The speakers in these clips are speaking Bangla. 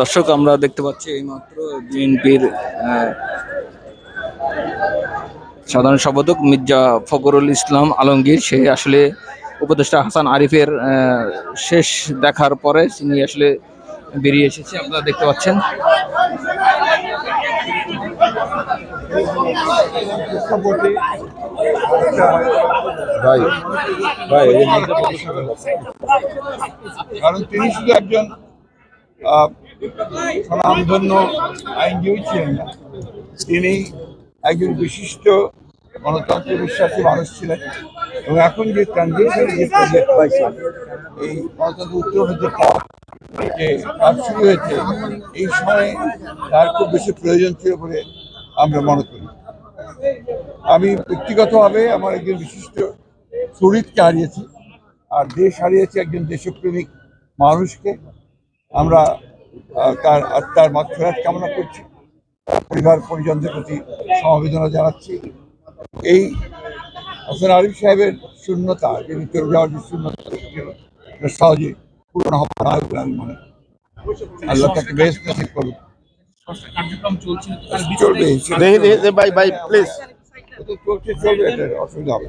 দর্শক, আমরা দেখতে পাচ্ছি এইমাত্র বিএনপির সাধারণ সম্পাদক মির্জা ফখরুল ইসলাম আলমগীর। সে আসলে উপদেষ্টা হাসান আরিফের শেষ দেখার পরে তিনি আসলে বেরিয়ে এসেছে, আপনারা দেখতে পাচ্ছেন। ভাই ভাই কারণ তিনি শুধু একজন স্বনামধন্য আইনজীবী ছিলেন না। তিনি একজন বিশিষ্ট গণতন্ত্র বিশ্বাসী মানুষ ছিলেন এবং এখন যে ট্রানজিশন যে প্রজেক্ট এই গণতন্ত্র উত্তর হতে যে কাজ শুরু হয়েছে, এই সময়ে তার খুব বেশি প্রয়োজন ছিল বলে আমরা মনে করি। আমি ব্যক্তিগতভাবে আমার একজন বিশিষ্ট শরীরকে হারিয়েছি, আর দেশ হারিয়েছি একজন দেশপ্রেমিক মানুষকে। আমরা তার আত্মার মাত্রাত কামনা করছি পরিবার পরিজনদের প্রতি সমবেদনা জানাচ্ছি এই হাসান আরিফ সাহেবের শূন্যতা যে চলে যাওয়ার যে শূন্যতা সহজে পূরণ হবে না বলে আমি মনে আল্লাহ তাকে বেশ নসিব চলবে চলবে অসুবিধা হবে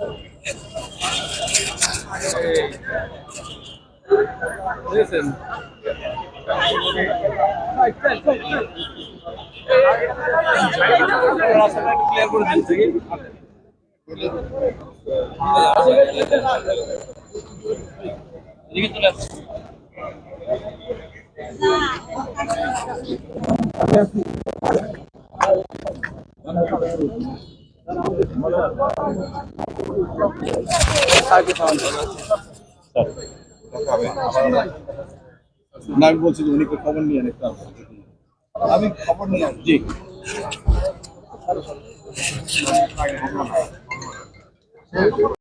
না। না আমি বলছি উনি খবর নিয়ে নিতে আমি খবর নিয়ে জি।